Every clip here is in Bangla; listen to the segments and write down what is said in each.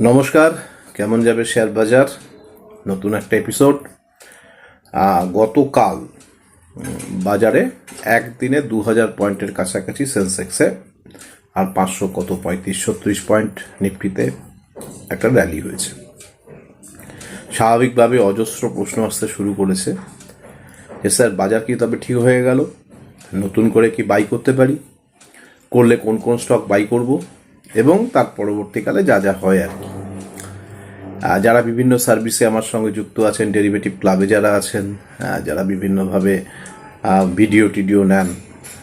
নমস্কার, কেমন যাবে শেয়ার বাজার? নতুন একটা এপিসোড গতকাল বাজারে একদিনে দু হাজার পয়েন্টের কাছাকাছি সেন্সেক্সে আর পাঁচশো কত পঁয়ত্রিশ ছত্রিশ পয়েন্ট নিফটিতে একটা র্যালি হয়েছে। স্বাভাবিকভাবে অজস্র প্রশ্ন আসতে শুরু করেছে। যে স্যার বাজার কি তবে ঠিক হয়ে গেল? নতুন করে কি বাই করতে পারি? করলে কোন কোন স্টক বাই করব? এবং তার পরবর্তীকালে যা যা হয় আর কি। যারা বিভিন্ন সার্ভিসে আমার সঙ্গে যুক্ত আছেন, ডেরিভেটিভ ক্লাবে যারা আছেন যারা বিভিন্নভাবে ভিডিও টিডিও নেন,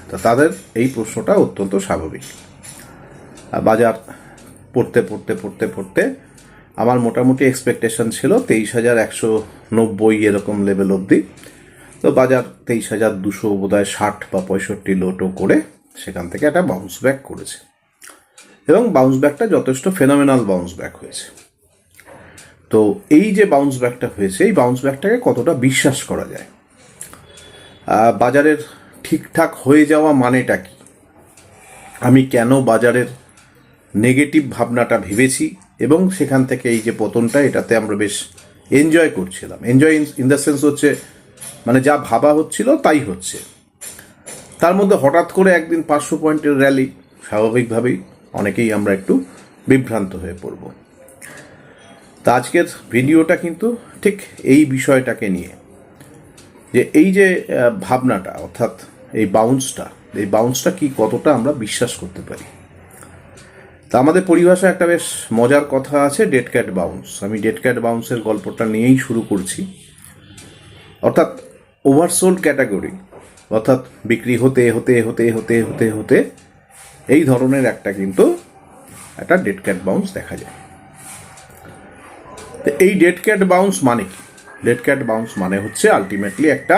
তা তাদের এই প্রশ্নটা অত্যন্ত স্বাভাবিক। বাজার পড়তে পড়তে পড়তে পড়তে আমার মোটামুটি এক্সপেকটেশন ছিল তেইশ হাজার একশো নব্বই এরকম লেভেল অবধি। তো বাজার তেইশ হাজার দুশো বোধহয় ষাট বা পঁয়ষট্টি লোটো করে সেখান থেকে একটা বাউন্স ব্যাক করেছে। এবং বাউন্স ব্যাকটা যথেষ্ট ফেনোমেনাল বাউন্স ব্যাক হয়েছে। তো এই যে বাউন্স ব্যাকটা হয়েছে, এই বাউন্স ব্যাকটাকে কতটা বিশ্বাস করা যায়? বাজারের ঠিকঠাক হয়ে যাওয়া মানেটা কি? আমি কেন বাজারের নেগেটিভ ভাবনাটা ভেবেছি? এবং সেখান থেকে এই যে পতনটা, এটাতে আমরা বেশ এনজয় করছিলাম। এনজয় ইন দ্য সেন্স হচ্ছে মানে যা ভাবা হচ্ছিল তাই হচ্ছে। তার মধ্যে হঠাৎ করে একদিন পাঁচশো পয়েন্টের র্যালি স্বাভাবিকভাবেই। অনেকেই আমরা একটু বিভ্রান্ত হয়ে পড়ব। তা আজকের ভিডিওটা কিন্তু ঠিক এই বিষয়টাকে নিয়ে যে এই যে ভাবনাটা, অর্থাৎ এই বাউন্সটা এই বাউন্সটা কি কতটা আমরা বিশ্বাস করতে পারি? তা আমাদের পরিভাষায় একটা বেশ মজার কথা আছে ডেড ক্যাট বাউন্স আমি ডেড ক্যাট বাউন্সের গল্পটা নিয়েই শুরু করছি। অর্থাৎ ওভারসোল্ড ক্যাটাগরি অর্থাৎ বিক্রি হতে হতে হতে হতে হতে হতে এই ধরনের একটা কিন্তু একটা ডেড ক্যাট বাউন্স দেখা যায়। তো এই ডেড ক্যাট বাউন্স মানে কি? ডেড ক্যাট বাউন্স মানে হচ্ছে আলটিমেটলি একটা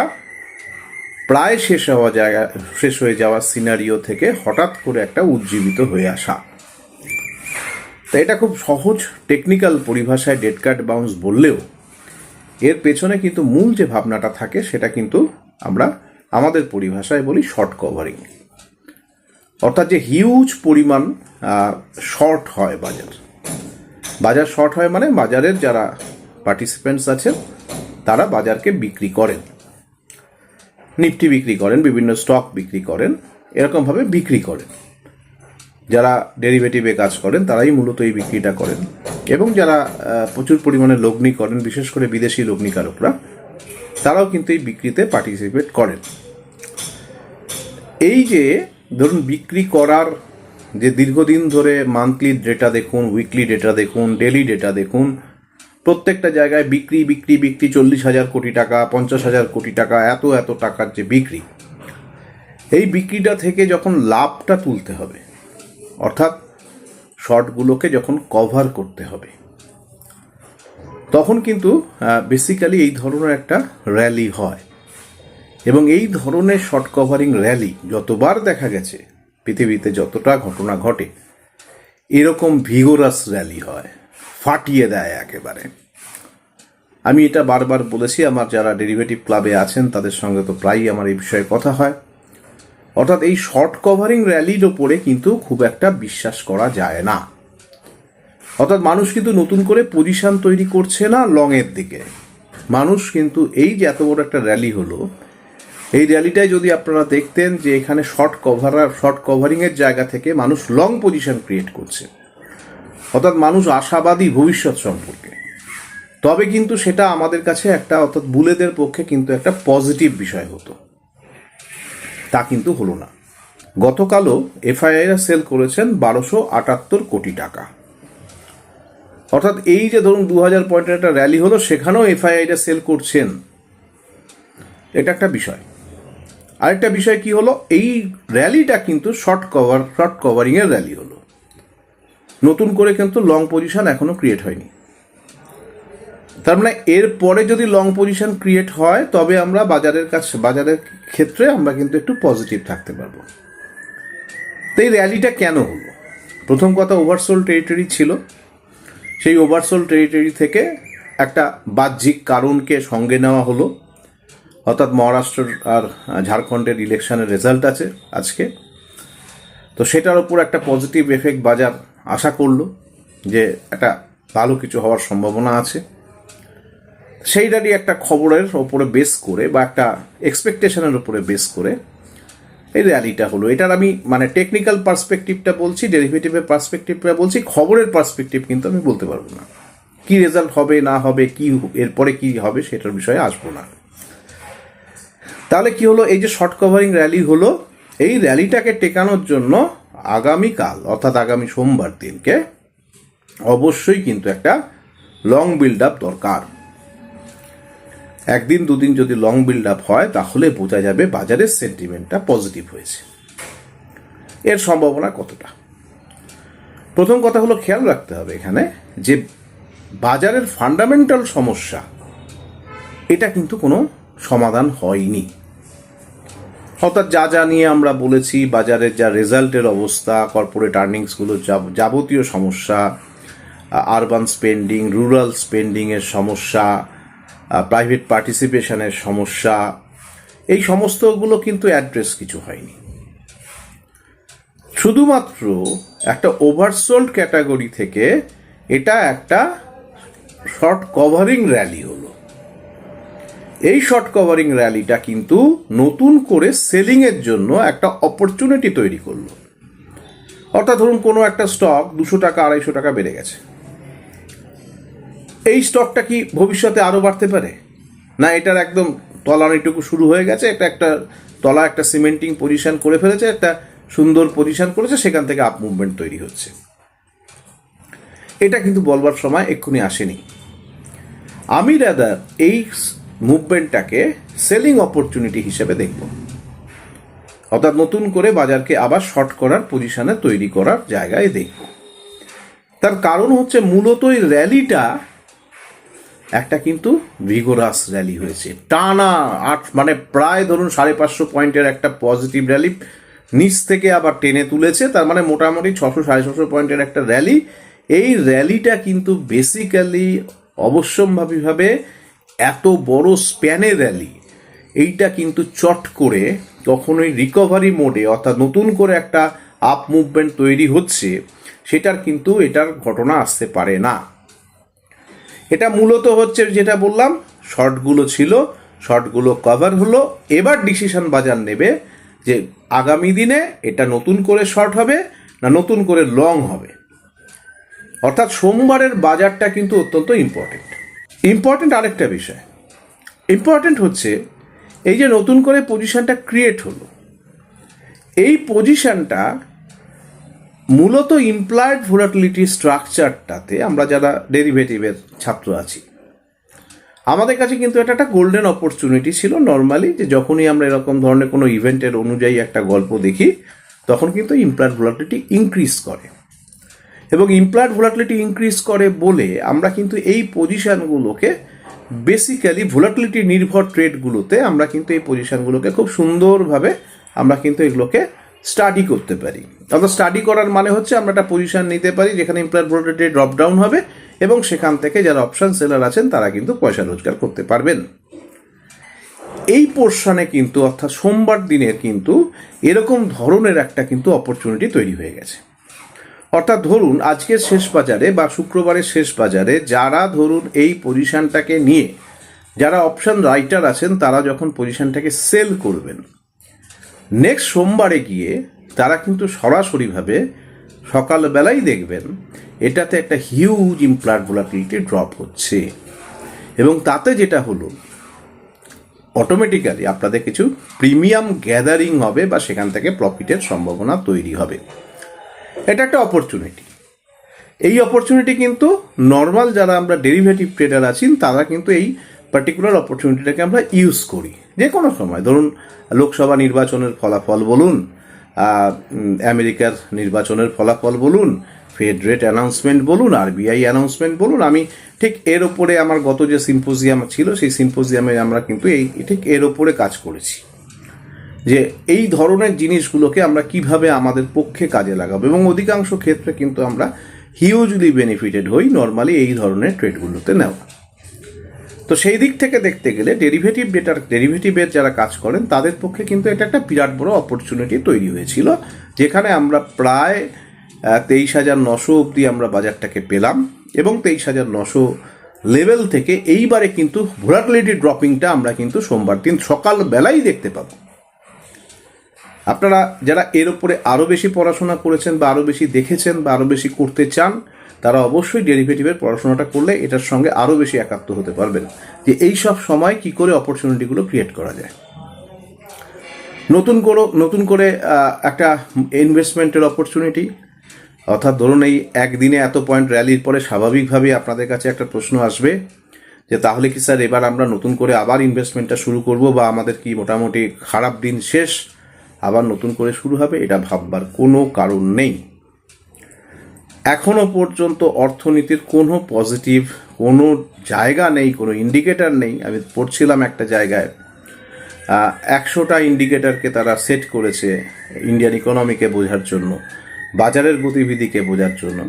প্রায় শেষ হওয়া জায়গা, শেষ হয়ে যাওয়া সিনারিও থেকে হঠাৎ করে একটা উজ্জীবিত হয়ে আসা। তো এটা খুব সহজ টেকনিক্যাল পরিভাষায় ডেড ক্যাট বাউন্স বললেও এর পেছনে কিন্তু মূল যে ভাবনাটা থাকে সেটা কিন্তু আমরা আমাদের পরিভাষায় বলি শর্ট কভারিং অর্থাৎ যে হিউজ পরিমাণ শর্ট হয় বাজার। বাজার শর্ট হয় মানে বাজারের যারা পার্টিসিপেন্টস আছেন, তারা বাজারকে বিক্রি করেন। নিফটি বিক্রি করেন, বিভিন্ন স্টক বিক্রি করেন, এরকমভাবে বিক্রি করেন। যারা ডেরিভেটিভে কাজ করেন, তারাই মূলত এই বিক্রিটা করেন। এবং যারা প্রচুর পরিমাণে লগ্নি করেন, বিশেষ করে বিদেশি লগ্নিকারকরা, তারাও কিন্তু এই বিক্রিতে পার্টিসিপেট করেন। এই যে ধরুন, বিক্রি করার যে দীর্ঘদিন ধরে মান্থলি ডেটা দেখুন উইকলি ডেটা দেখুন ডেলি ডেটা দেখুন, প্রত্যেকটা জায়গায় বিক্রি বিক্রি বিক্রি, চল্লিশ হাজার কোটি টাকা, পঞ্চাশ হাজার কোটি টাকা, এত এত টাকার যে বিক্রি, এই বিক্রিটা থেকে যখন লাভটা তুলতে হবে, অর্থাৎ শর্টগুলোকে যখন কভার করতে হবে, তখন কিন্তু বেসিক্যালি এই ধরনের একটা র্যালি হয়। এবং এই ধরনের শর্ট কভারিং র্যালি যতবার দেখা গেছে, পৃথিবীতে যতটা ঘটনা ঘটে, এরকম ভিগোরাস র্যালি হয়, ফাটিয়ে দেয় একেবারে। আমি এটা বারবার বলেছি, আমার যারা ডেরিভেটিভ ক্লাবে আছেন, তাদের সঙ্গে তো প্রায়ই আমার এই বিষয়ে কথা হয়। অর্থাৎ এই শর্ট কভারিং র্যালির ওপরে কিন্তু খুব একটা বিশ্বাস করা যায় না। অর্থাৎ মানুষ কিন্তু নতুন করে পজিশন তৈরি করছে না লং এর দিকে। মানুষ কিন্তু এই যে এত বড় একটা র্যালি হলো এই র্যালিটায় যদি আপনারা দেখতেন যে এখানে শর্ট কভার শর্ট কভারিং এর জায়গা থেকে মানুষ লং পজিশন ক্রিয়েট করছে। অর্থাৎ মানুষ আশাবাদী ভবিষ্যৎ সম্পর্কে। তবে কিন্তু সেটা আমাদের কাছে একটা অর্থাৎ বুলেদের পক্ষে কিন্তু একটা পজিটিভ বিষয় হতো। তা কিন্তু হলো না। গতকালও এফআইআইরা সেল করেছেন বারোশো আটাত্তর কোটি টাকা। অর্থাৎ এই যে ধরুন দু হাজার পয়েন্টের একটা র্যালি হলো, সেখানেও এফআইআইরা সেল করছেন। এটা একটা বিষয়। আরেকটা বিষয় কি হলো? এই র্যালিটা কিন্তু শর্ট কভার শর্ট কভারিং এর র্যালি হলো। নতুন করে কিন্তু লং পজিশন এখনও ক্রিয়েট হয়নি। তার মানে এর পরে যদি লং পজিশন ক্রিয়েট হয়, তবে আমরা বাজারের কাছে, বাজারের ক্ষেত্রে আমরা কিন্তু একটু পজিটিভ থাকতে পারব। তো এই র্যালিটা কেন হলো? প্রথম কথা ওভারসোল টেরিটরি ছিল। সেই ওভারসোল টেরিটরি থেকে একটা বাহ্যিক কারণকে সঙ্গে নেওয়া হলো। অর্থাৎ মহারাষ্ট্র আর ঝাড়খণ্ডের ইলেকশনের রেজাল্ট আছে আজকে। তো সেটার উপর একটা পজিটিভ এফেক্ট বাজার আশা করল যে একটা ভালো কিছু হওয়ার সম্ভাবনা আছে। সেইটারই একটা খবরের ওপরে বেস করে বা একটা এক্সপেকটেশনের উপরে বেস করে এই র্যালিটা হলো। এটার আমি মানে টেকনিক্যাল পার্সপেক্টিভটা বলছি ডেরিভেটিভের পার্সপেক্টিভটা বলছি, খবরের পার্সপেক্টিভ কিন্তু আমি বলতে পারব না। কি রেজাল্ট হবে, না হবে, কি এরপরে কি হবে সেটার বিষয়ে আসব না। তাহলে কি হলো? এই যে শর্ট কভারিং র্যালি হলো, এই র্যালিটাকে টেকানোর জন্য আগামীকাল, অর্থাৎ আগামী সোমবার দিনকে অবশ্যই কিন্তু একটা লং বিল্ড আপ দরকার। একদিন, দুদিন যদি লং বিল্ড আপ হয়, তাহলে বোঝা যাবে বাজারের সেন্টিমেন্টটা পজিটিভ হয়েছে। এর সম্ভাবনা কতটা? প্রথম কথা হলো খেয়াল রাখতে হবে এখানে যে বাজারের ফান্ডামেন্টাল সমস্যা, এটা কিন্তু কোনো সমাধান হয়নি। অর্থাৎ যা যা নিয়ে আমরা বলেছি বাজারের যা রেজাল্টের অবস্থা কর্পোরেট আর্নিংসগুলো যাবতীয় সমস্যা আরবান স্পেন্ডিং রুরাল স্পেন্ডিংয়ের সমস্যা প্রাইভেট পার্টিসিপেশনের সমস্যা, এই সমস্তগুলো কিন্তু অ্যাড্রেস কিছু হয়নি। শুধুমাত্র একটা ওভারসোল্ড ক্যাটাগরি থেকে এটা একটা শর্ট কভারিং র্যালি হলো। এই শর্ট কভারিং র্যালিটা কিন্তু নতুন করে সেলিংয়ের জন্য একটা অপরচুনিটি তৈরি করল। অর্থাৎ ধরুন কোনো একটা স্টক দুশো টাকা, আড়াইশো টাকা বেড়ে গেছে। এই স্টকটা কি ভবিষ্যতে আরও বাড়তে পারে? না, এটার একদম তলানিটুকু শুরু হয়ে গেছে, এটা একটা তলা, একটা সিমেন্টিং পজিশন করে ফেলেছে, একটা সুন্দর পজিশন করেছে, সেখান থেকে আপ মুভমেন্ট তৈরি হচ্ছে। এটা কিন্তু বলবার সময় এক্ষুনি আসেনি। আমি দাদা এই মুভমেন্টটাকে সেলিং অপরচুনিটি হিসেবে দেখব। অর্থাৎ নতুন করে বাজারকে আবার শর্ট করার পজিশনে তৈরি করার জায়গায় দেখব। তার কারণ হচ্ছে মূলত এই র্যালিটা একটা কিন্তু ভিগোরাস র্যালি হয়েছে। টানা আট মানে প্রায় ধরুন সাড়ে পাঁচশো পয়েন্টের একটা পজিটিভ র্যালি নিচ থেকে আবার টেনে তুলেছে। তার মানে মোটামুটি ছশো, সাড়ে ছশো পয়েন্টের একটা র্যালি। এই র্যালিটা কিন্তু বেসিক্যালি অবশ্যম্ভাবীভাবে এত বড় স্প্যানে র্যালি এইটা কিন্তু চট করে কখনোই রিকভারি মোডে অর্থাৎ নতুন করে একটা আপ মুভমেন্ট তৈরি হচ্ছে, সেটার কিন্তু এটার ঘটনা আসতে পারে না। এটা মূলত হচ্ছে যেটা বললাম শর্টগুলো ছিল শর্টগুলো কভার হলো, এবার ডিসিশন বাজার নেবে যে আগামী দিনে এটা নতুন করে শর্ট হবে না নতুন করে লং হবে। অর্থাৎ সোমবারের বাজারটা কিন্তু অত্যন্ত ইম্পর্টেন্ট ইম্পর্টেন্ট আরেকটা বিষয়। ইম্পর্টেন্ট হচ্ছে এই যে নতুন করে পজিশনটা ক্রিয়েট হলো। এই পজিশনটা মূলত ইমপ্লয়েড ভোলাটিলিটি স্ট্রাকচারটাতে আমরা যারা ডেরিভেটিভের ছাত্র আছি, আমাদের কাছে কিন্তু এটা একটা গোল্ডেন অপরচুনিটি ছিল নর্মালি যে যখনই আমরা এরকম ধরনের কোনো ইভেন্টের অনুযায়ী একটা গল্প দেখি, তখন কিন্তু ইমপ্লয়েড ভোলাটিলিটি ইনক্রিজ করে। এবং ইমপ্লয়েড ভোলাটিলিটি ইনক্রিজ করে বলে আমরা কিন্তু এই পজিশানগুলোকে বেসিক্যালি ভোলাটিলিটি নির্ভর ট্রেডগুলোতে আমরা কিন্তু এই পজিশনগুলোকে খুব সুন্দরভাবে আমরা কিন্তু এগুলোকে স্টাডি করতে পারি। অর্থাৎ স্টাডি করার মানে হচ্ছে আমরা একটা পজিশন নিতে পারি যেখানে ইমপ্লয়েড ভোলাটিলিটি ড্রপ ডাউন হবে এবং সেখান থেকে যারা অপশান সেলার আছেন তারা কিন্তু পয়সা রোজগার করতে পারবেন। এই পোর্শনে কিন্তু অর্থাৎ সোমবার দিনের কিন্তু এরকম ধরনের একটা কিন্তু অপরচুনিটি তৈরি হয়ে গেছে। অর্থাৎ ধরুন, আজকের শেষ বাজারে বা শুক্রবারের শেষ বাজারে যারা ধরুন এই পজিশনটাকে নিয়ে, যারা অপশন রাইটার আছেন, তারা যখন পজিশনটাকে সেল করবেন, নেক্সট সোমবারে গিয়ে তারা কিন্তু সরাসরিভাবে সকালবেলাই দেখবেন, এটাতে একটা হিউজ ইমপ্লার ভোলাটিলিটি ড্রপ হচ্ছে। এবং তাতে যেটা হলো অটোমেটিক্যালি আপনাদের কিছু প্রিমিয়াম গ্যাদারিং হবে বা সেখান থেকে প্রফিটের সম্ভাবনা তৈরি হবে। এটা একটা অপরচুনিটি এই অপরচুনিটি কিন্তু নর্মাল যারা আমরা ডেরিভেটিভ ট্রেডার আছি তারা কিন্তু এই পার্টিকুলার অপরচুনিটিটাকে আমরা ইউজ করি। যে কোনো সময়। ধরুন, লোকসভা নির্বাচনের ফলাফল বলুন আমেরিকার নির্বাচনের ফলাফল বলুন ফেড রেট অ্যানাউন্সমেন্ট বলুন আরবিআই অ্যানাউন্সমেন্ট বলুন, আমি ঠিক এর ওপরে আমার গত যে সিম্পোজিয়াম ছিল, সেই সিম্পোজিয়ামে আমরা কিন্তু এই ঠিক এর ওপরে কাজ করেছি। যে এই ধরনের জিনিসগুলোকে আমরা কীভাবে আমাদের পক্ষে কাজে লাগাবো? এবং অধিকাংশ ক্ষেত্রে কিন্তু আমরা হিউজলি বেনিফিটেড হই নর্মালি এই ধরনের ট্রেডগুলোতে নেওয়া। তো সেই দিক থেকে দেখতে গেলে ডেরিভেটিভ ডেটার ডেরিভেটিভের যারা কাজ করেন, তাদের পক্ষে কিন্তু এটা একটা বিরাট বড় অপরচুনিটি তৈরি হয়েছিল, যেখানে আমরা প্রায় তেইশ হাজার নশো অবধি আমরা বাজারটাকে পেলাম এবং তেইশ হাজার নশো লেভেল থেকে এইবারে কিন্তু ভোলাটিলিটি ড্রপিংটা আমরা কিন্তু সোমবার দিন সকালবেলাই দেখতে পাবো। আপনারা যারা এর উপরে আরও বেশি পড়াশোনা করেছেন বা আরও বেশি দেখেছেন বা আরও বেশি করতে চান, তারা অবশ্যই ডেরিভেটিভের পড়াশোনাটা করলে এটার সঙ্গে আরও বেশি একাত্ম হতে পারবেন। যে এই সব সময় কি করে অপরচুনিটিগুলো ক্রিয়েট করা যায়। নতুন করে নতুন করে একটা ইনভেস্টমেন্টের অপরচুনিটি অর্থাৎ ধরুন এই একদিনে এত পয়েন্ট র্যালির পরে স্বাভাবিকভাবে আপনাদের কাছে একটা প্রশ্ন আসবে যে, তাহলে কি স্যার এবার আমরা নতুন করে আবার ইনভেস্টমেন্টটা শুরু করব বা আমাদের কি মোটামুটি খারাপ দিন শেষ? আবার নতুন করে শুরু হবে, এটা ভাববার কোনো কারণ নেই। এখনও পর্যন্ত অর্থনীতির কোনো পজিটিভ কোনো জায়গা নেই, কোনো ইন্ডিকেটর নেই। আমি পড়ছিলাম একটা জায়গায় একশোটা ইন্ডিকেটরকে তারা সেট করেছে ইন্ডিয়ান ইকোনমিকে বোঝার জন্য, বাজারের গতিবিধিকে বোঝার জন্য।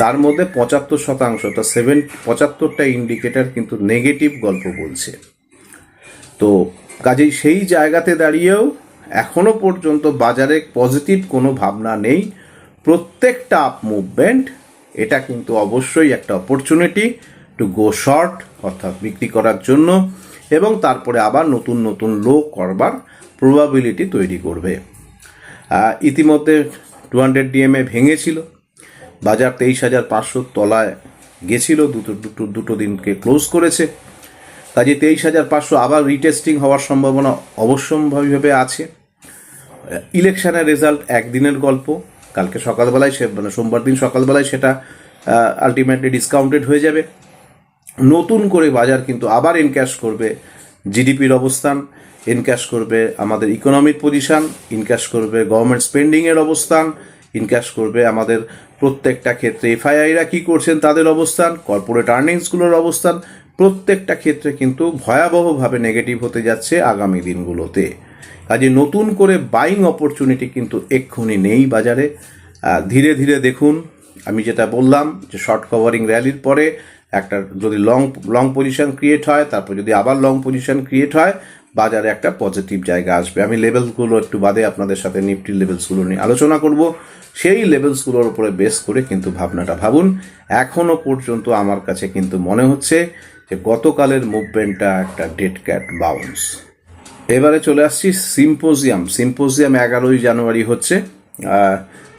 তার মধ্যে পঁচাত্তর শতাংশ তা সেভেন পঁচাত্তরটা ইন্ডিকেটর কিন্তু নেগেটিভ গল্প বলছে। তো কাজেই সেই জায়গাতে দাঁড়িয়েও এখনও পর্যন্ত বাজারে পজিটিভ কোনো ভাবনা নেই। প্রত্যেকটা আপ মুভমেন্ট এটা কিন্তু অবশ্যই একটা অপরচুনিটি টু গো শর্ট অর্থাৎ বিক্রি করার জন্য, এবং তারপরে আবার নতুন নতুন লো করবার প্রবাবিলিটি তৈরি করবে। ইতিমধ্যে টু হান্ড্রেড ডিএমএ ভেঙেছিল। বাজার তেইশ হাজার পাঁচশোর তলায় গেছিল, দুটো দুটো দুটো দিনকে ক্লোজ করেছে। কাজে তেইশ হাজার পাঁচশো আবার রিটেস্টিং হওয়ার সম্ভাবনা অবশ্যম্ভাবীভাবে আছে। ইলেকশনের রেজাল্ট একদিনের গল্প। কালকে সকালবেলায় সে মানে সোমবার দিন সকালবেলায় সেটা আলটিমেটলি ডিসকাউন্টেড হয়ে যাবে। নতুন করে বাজার কিন্তু আবার এনক্যাশ করবে জিডিপির অবস্থান এনক্যাশ করবে আমাদের ইকোনমিক পজিশন ইনক্যাশ করবে গভর্নমেন্ট স্পেন্ডিংয়ের অবস্থান ইনক্যাশ করবে আমাদের প্রত্যেকটা ক্ষেত্রে এফআইআইরা কী করছেন তাদের অবস্থান কর্পোরেট আর্নিংসগুলোর অবস্থান প্রত্যেকটা ক্ষেত্রে কিন্তু ভয়াবহভাবে নেগেটিভ হতে যাচ্ছে আগামী দিনগুলোতে। কাজে নতুন করে বাইং অপরচুনিটি কিন্তু এক্ষুনি নেই বাজারে। ধীরে ধীরে দেখুন, আমি যেটা বললাম যে শর্ট কভারিং র্যালির পরে একটা যদি লং লং পজিশন ক্রিয়েট হয়, তারপর যদি আবার লং পজিশন ক্রিয়েট হয়, বাজারে একটা পজিটিভ জায়গা আসবে। আমি লেভেলসগুলো একটু বাদে আপনাদের সাথে নিফটির লেভেলসগুলো নিয়ে আলোচনা করব। সেই লেভেলসগুলোর উপরে বেস করে কিন্তু ভাবনাটা ভাবুন। এখনও পর্যন্ত আমার কাছে কিন্তু মনে হচ্ছে যে গতকালের মুভমেন্টটা একটা ডেড ক্যাট বাউন্স এবারে চলে আসছি সিম্পোজিয়াম সিম্পোজিয়াম এগারোই জানুয়ারি হচ্ছে।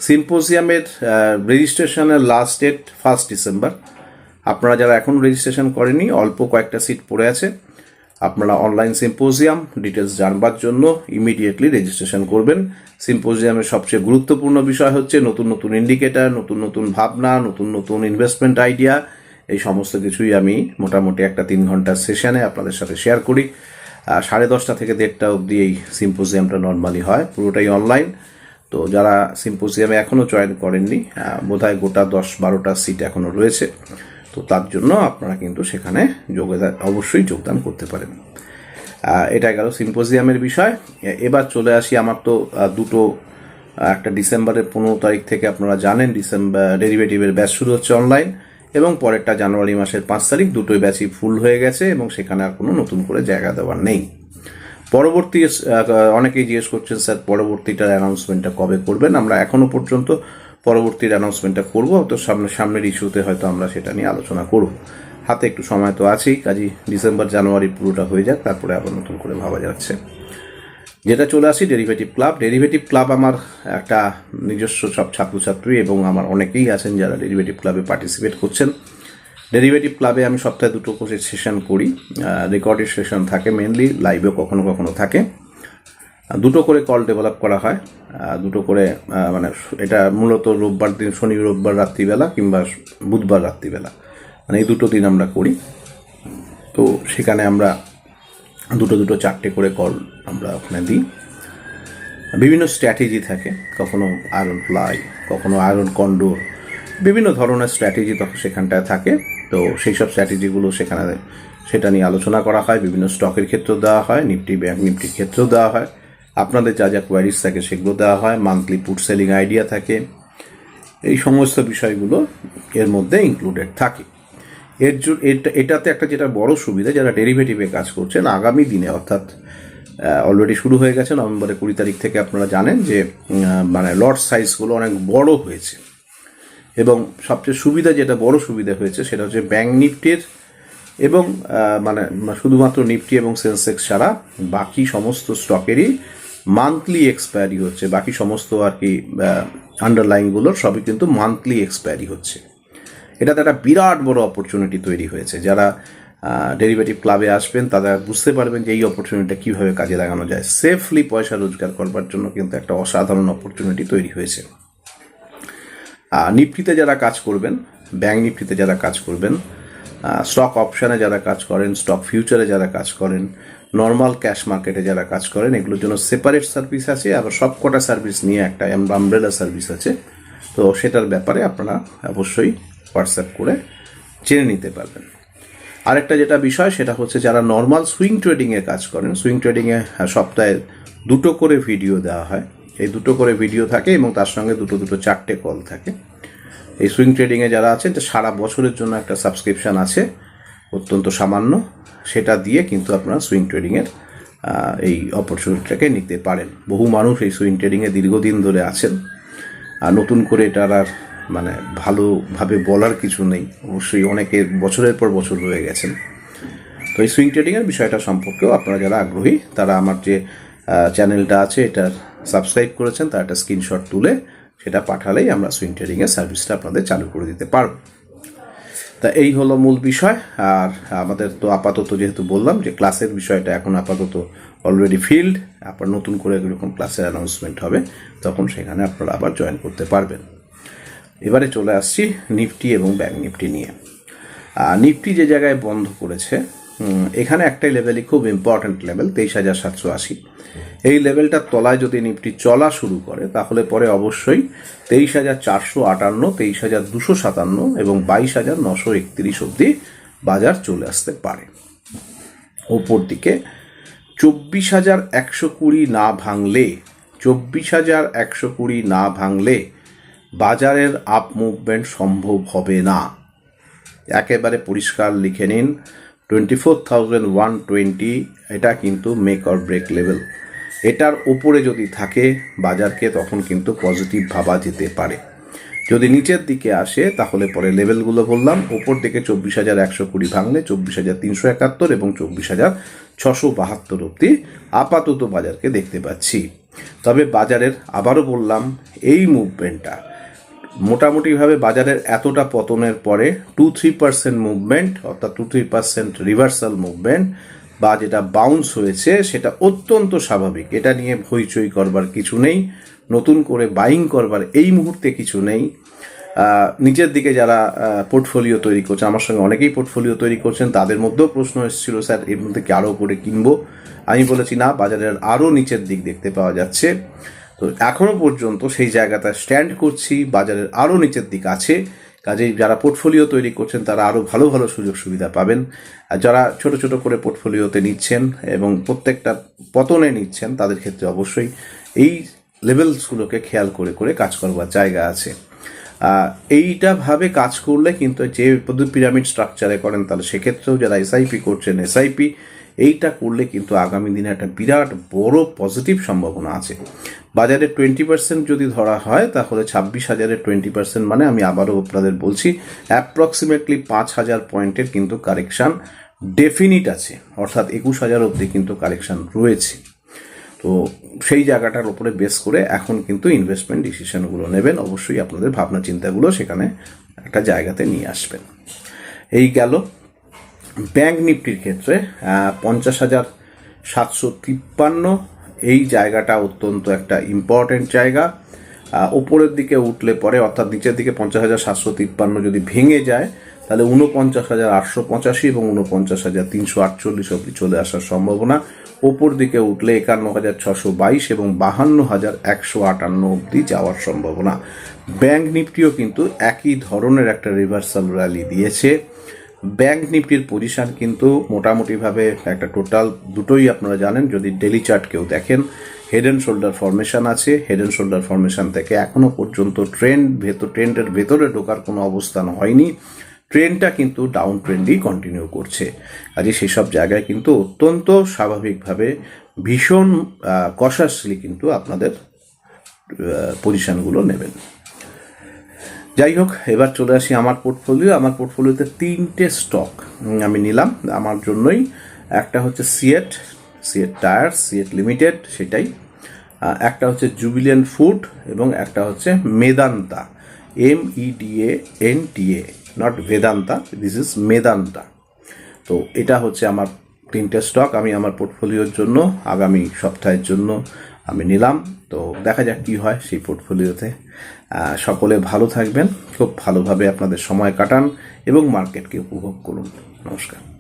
সিম্পোজিয়ামের রেজিস্ট্রেশনের লাস্ট ডেট ফার্স্ট ডিসেম্বর আপনারা যারা এখন রেজিস্ট্রেশন করেনি অল্প কয়েকটা সিট পড়ে আছে। আপনারা অনলাইন সিম্পোজিয়াম ডিটেলস জানবার জন্য ইমিডিয়েটলি রেজিস্ট্রেশন করবেন। সিম্পোজিয়ামের সবচেয়ে গুরুত্বপূর্ণ বিষয় হচ্ছে নতুন নতুন ইন্ডিকেটর নতুন নতুন ভাবনা, নতুন নতুন ইনভেস্টমেন্ট আইডিয়া এই সমস্ত কিছুই আমি মোটামুটি একটা তিন ঘণ্টার সেশনে আপনাদের সাথে শেয়ার করি। সাড়ে দশটা থেকে দেড়টা অবধি এই সিম্পোজিয়ামটা নর্মালি হয়, পুরোটাই অনলাইন তো যারা সিম্পোজিয়ামে এখনও জয়েন করেননি বোধহয় গোটা দশ বারোটা সিট এখনও রয়েছে। তো তার জন্য আপনারা কিন্তু সেখানে যোগদান অবশ্যই যোগদান করতে পারেন। এটা গেল সিম্পোজিয়ামের বিষয়। এবার চলে আসি, আমার তো দুটো একটা ডিসেম্বরের পনেরো তারিখ থেকে আপনারা জানেন ডিসেম্বর ডেরিভেটিভের ব্যাচ শুরু হচ্ছে অনলাইন এবং পরেরটা জানুয়ারি মাসের পাঁচ তারিখ, দুটোই ব্যাচই ফুল হয়ে গেছে এবং সেখানে আর কোনো নতুন করে জায়গা দেওয়ার নেই। পরবর্তী অনেকেই জিজ্ঞেস করছেন, স্যার, পরবর্তীটার অ্যানাউন্সমেন্টটা কবে করবেন? আমরা এখনও পর্যন্ত পরবর্তীর অ্যানাউন্সমেন্টটা করব তো সামনে, সামনের ইস্যুতে হয়তো আমরা সেটা নিয়ে আলোচনা করব। হাতে একটু সময় তো আছেই, কাজী ডিসেম্বর, জানুয়ারি পুরোটা হয়ে যাক, তারপরে আবার নতুন করে ভাবা যাচ্ছে। যেটা চলে আসি ডেরিভেটিভ ক্লাব ডেরিভেটিভ ক্লাব আমার একটা নিজস্ব সব ছাত্রছাত্রী এবং আমার অনেকেই আছেন যারা ডেরিভেটিভ ক্লাবে পার্টিসিপেট করছেন। ডেরিভেটিভ ক্লাবে আমি সপ্তাহে দুটো করে সেশন করি। রেকর্ডেড সেশন থাকে মেনলি লাইভেও কখনো কখনো থাকে। দুটো করে কল ডেভেলপ করা হয়। দুটো করে মানে এটা মূলত রোববার দিন, শনি রোববার রাত্রিবেলা কিংবা বুধবার রাত্রিবেলা। মানে এই দুটো দিন আমরা করি। তো সেখানে আমরা দুটো দুটো চারটে করে কল আমরা ওখানে দিই। বিভিন্ন স্ট্র্যাটেজি থাকে, কখনো আয়রন ফ্লাই কখনো আয়রন কন্ডোর বিভিন্ন ধরনের স্ট্র্যাটেজি তখন সেখানটায় থাকে। তো সেই সব স্ট্র্যাটেজিগুলো সেখানে, সেটা নিয়ে আলোচনা করা হয়, বিভিন্ন স্টকের ক্ষেত্রেও দেওয়া হয় নিফটি ব্যাংক নিফটির ক্ষেত্রেও দেওয়া হয়। আপনাদের যা যা কোয়ারিজ থাকে সেগুলো দেওয়া হয় মান্থলি পুট সেলিং আইডিয়া থাকে। এই সমস্ত বিষয়গুলো এর মধ্যে ইনক্লুডেড থাকে। এর জন্য, এটা, এটাতে একটা যেটা বড় সুবিধা, যারা ডেরিভেটিভে কাজ করছেন, আগামী দিনে, অর্থাৎ অলরেডি শুরু হয়ে গেছে, নভেম্বরের কুড়ি তারিখ থেকে আপনারা জানেন যে মানে লট সাইজগুলো অনেক বড় হয়েছে। এবং সবচেয়ে সুবিধা, যেটা বড় সুবিধা হয়েছে, সেটা হচ্ছে ব্যাংক নিফটির এবং মানে শুধুমাত্র নিফটি এবং সেন্সেক্স ছাড়া বাকি সমস্ত স্টকেরই মান্থলি এক্সপায়ারি হচ্ছে। বাকি সমস্ত আর কি আন্ডারলাইনগুলোর সবই কিন্তু মান্থলি এক্সপায়ারি হচ্ছে। এটাতে একটা বিরাট বড় অপরচুনিটি তৈরি হয়েছে। যারা ডেরিভেটিভ ক্লাবে আসবেন, তারা বুঝতে পারবেন যে এই অপরচুনিটিটা কীভাবে কাজে লাগানো যায়। সেফলি পয়সা রোজগার করবার জন্য কিন্তু একটা অসাধারণ অপরচুনিটি তৈরি হয়েছে। নিফটিতে যারা কাজ করবেন, ব্যাংক নিফটিতে যারা কাজ করবেন স্টক অপশানে যারা কাজ করেন স্টক ফিউচারে যারা কাজ করেন নর্মাল ক্যাশ মার্কেটে যারা কাজ করেন, এগুলোর জন্য সেপারেট সার্ভিস আছে, আবার সব কটা সার্ভিস নিয়ে একটা আমব্রেলা সার্ভিস আছে। তো সেটার ব্যাপারে আপনারা অবশ্যই হোয়াটসঅ্যাপ করে জেনে নিতে পারবেন। আরেকটা যেটা বিষয়, সেটা হচ্ছে যারা নর্মাল সুইং ট্রেডিংয়ে কাজ করেন সুইং ট্রেডিংয়ে সপ্তাহে দুটো করে ভিডিও দেওয়া হয়। এই দুটো করে ভিডিও থাকে এবং তার সঙ্গে দুটো দুটো, চারটে কল থাকে। এই সুইং ট্রেডিংয়ে যারা আছেন সারা বছরের জন্য একটা সাবস্ক্রিপশান আছে, অত্যন্ত সামান্য। সেটা দিয়ে কিন্তু আপনারা সুইং ট্রেডিংয়ের এই অপরচুনিটিটাকে নিতে পারেন। বহু মানুষ এই সুইং ট্রেডিংয়ে দীর্ঘদিন ধরে আছেন। আর নতুন করে এটার আর মানে ভালোভাবে বলার কিছু নেই। অবশ্যই অনেকে বছরের পর বছর রয়ে গেছেন। তো এই সুইং ট্রেডিংয়ের বিষয়টা সম্পর্কেও আপনারা যারা আগ্রহী, তারা আমার যে চ্যানেলটা আছে, এটার সাবস্ক্রাইব করেছেন, তার একটা স্ক্রিনশট তুলে সেটা পাঠালেই আমরা সুইং ট্রেডিংয়ের সার্ভিসটা আপনাদের চালু করে দিতে পারব। তা এই হলো মূল বিষয়। আর আমাদের তো আপাতত যেহেতু বললাম যে ক্লাসের বিষয়টা এখন আপাতত অলরেডি ফিল্ড আবার নতুন করে এরকম ক্লাসের অ্যানাউন্সমেন্ট হবে, তখন সেখানে আপনারা আবার জয়েন করতে পারবেন। এবারে চলে আসছি নিফটি এবং ব্যাংক নিফটি নিয়ে। নিফটি যে জায়গায় বন্ধ করেছে এখানে একটাই লেভেলই খুব ইম্পর্ট্যান্ট লেভেল তেইশ হাজার সাতশো আশি। এই লেভেলটার তলায় যদি নিফটি চলা শুরু করে, তাহলে পরে অবশ্যই তেইশ হাজার চারশো আটান্ন, তেইশ হাজার দুশো সাতান্ন এবং বাইশ হাজার নশো একত্রিশ অবধি বাজার চলে আসতে পারে। ওপর দিকে চব্বিশ হাজার একশো কুড়ি না ভাঙলে, চব্বিশ হাজার একশো কুড়ি না ভাঙলে বাজারের আপ মুভমেন্ট সম্ভব হবে না। একেবারে পরিষ্কার লিখে নিন twenty four thousand one twenty এটা কিন্তু মেক অর ব্রেক লেভেল এটার ওপরে যদি থাকে, বাজারকে তখন কিন্তু পজিটিভ ভাবা যেতে পারে। যদি নিচের দিকে আসে, তাহলে পরে লেভেলগুলো বললাম ওপর দিকে চব্বিশ হাজার একশো কুড়ি ভাঙলে চব্বিশ হাজার তিনশো একাত্তর এবং চব্বিশ হাজার ছশো বাহাত্তর অব্দি আপাতত বাজারকে দেখতে পাচ্ছি। তবে বাজারের আবারও বললাম, এই মুভমেন্টটা মোটামুটিভাবে বাজারের এতটা পতনের পরে টু থ্রি পার্সেন্ট মুভমেন্ট অর্থাৎ two three percent reversal movement বা যেটা বাউন্স হয়েছে, সেটা অত্যন্ত স্বাভাবিক। এটা নিয়ে হইচই করবার কিছু নেই। নতুন করে বাইং করবার এই মুহূর্তে কিছু নেই। নিচের দিকে যারা পোর্টফোলিও তৈরি করছে, আমার সঙ্গে অনেকেই পোর্টফোলিও তৈরি করছেন, তাদের মধ্যেও প্রশ্ন এসেছিল, স্যার, এর মধ্যে কি আরও করে কিনবো? আমি বলেছি, না, বাজারের আরও নিচের দিক দেখতে পাওয়া যাচ্ছে। তো এখনও পর্যন্ত সেই জায়গাটা স্ট্যান্ড করছি, বাজারের আরও নিচের দিক আছে। কাজেই যারা পোর্টফোলিও তৈরি করছেন, তারা আরও ভালো ভালো সুযোগ সুবিধা পাবেন। আর যারা ছোট ছোট করে পোর্টফোলিওতে নিচ্ছেন এবং প্রত্যেকটা পতনে নিচ্ছেন, তাদের ক্ষেত্রে অবশ্যই এই লেভেলসগুলোকে খেয়াল করে করে কাজ করবার জায়গা আছে। এইটা ভাবে কাজ করলে কিন্তু যে পিরামিড স্ট্রাকচারে করেন, তাহলে সেক্ষেত্রেও যারা এসআইপি করছেন এসআইপি এইটা করলে কিন্তু আগামী দিনে একটা বিরাট বড় পজিটিভ সম্ভাবনা আছে। বাজারে টোয়েন্টি পার্সেন্ট যদি ধরা হয়, তাহলে ছাব্বিশ হাজারের টোয়েন্টি পার্সেন্ট মানে আমি আবারও আপনাদের বলছি অ্যাপ্রক্সিমেটলি পাঁচ হাজার পয়েন্টের কিন্তু কারেকশান ডেফিনিট আছে, অর্থাৎ একুশ হাজার অবধি কিন্তু কারেকশান রয়েছে। তো সেই জায়গাটার উপরে বেস করে এখন কিন্তু ইনভেস্টমেন্ট ডিসিশনগুলো নেবেন, অবশ্যই আপনাদের ভাবনা চিন্তাগুলো সেখানে একটা জায়গাতে নিয়ে আসবেন। এই গেল ব্যাংক নিফটির ক্ষেত্রে পঞ্চাশ হাজার সাতশো তিপ্পান্ন। এই জায়গাটা অত্যন্ত একটা ইম্পর্ট্যান্ট জায়গা। ওপরের দিকে উঠলে পরে, অর্থাৎ নিচের দিকে পঞ্চাশ হাজার সাতশো তিপ্পান্ন যদি ভেঙে যায়, তাহলে উনপঞ্চাশ হাজার আটশো পঁচাশি এবং উনপঞ্চাশ হাজার তিনশো আটচল্লিশ অব্দি চলে আসার সম্ভাবনা। ওপর দিকে উঠলে একান্ন হাজার ছশো বাইশ এবং বাহান্ন হাজার একশো আটান্ন অবধি যাওয়ার সম্ভাবনা। ব্যাংক নিফটিও কিন্তু একই ধরনের একটা রিভার্সাল র্যালি দিয়েছে। ব্যাংক নিফটির পজিশন কিন্তু মোটামুটিভাবে একটা টোটাল দুটোই আপনারা জানেন, যদি ডেলি চার্ট কেউ দেখেন হেড অ্যান্ড শোল্ডার ফরমেশন আছে হেড অ্যান্ড শোল্ডার ফরমেশন থেকে এখনও পর্যন্ত ট্রেন্ড ভেতর ট্রেন্ডের ভেতরে ঢোকার কোনো অবস্থান হয়নি। ট্রেনটা কিন্তু ডাউন ট্রেন্ডই কন্টিনিউ করছে। কাজে সেসব জায়গায় কিন্তু অত্যন্ত স্বাভাবিকভাবে ভীষণ কষাসলি কিন্তু আপনাদের পজিশনগুলো নেবেন। যাই হোক, এবার চলে আসি আমার পোর্টফোলিও আমার পোর্টফোলিওতে তিনটে স্টক আমি নিলাম। আমার জন্যই একটা হচ্ছে CEAT CEAT tyre CEAT limited সেটাই। একটা হচ্ছে জুবিলিয়ান ফুড এবং একটা হচ্ছে Medanta M E D A N T A not Vedanta this is Medanta তো এটা হচ্ছে আমার তিনটে স্টক আমি আমার পোর্টফোলিওর জন্য, আগামী সপ্তাহের জন্য আমি নিলাম। তো দেখা যাক কী হয় সেই পোর্টফোলিওতে সকলে ভালো থাকবেন, খুব ভালোভাবে আপনাদের সময় কাটান এবং মার্কেটকে উপভোগ করুন। নমস্কার।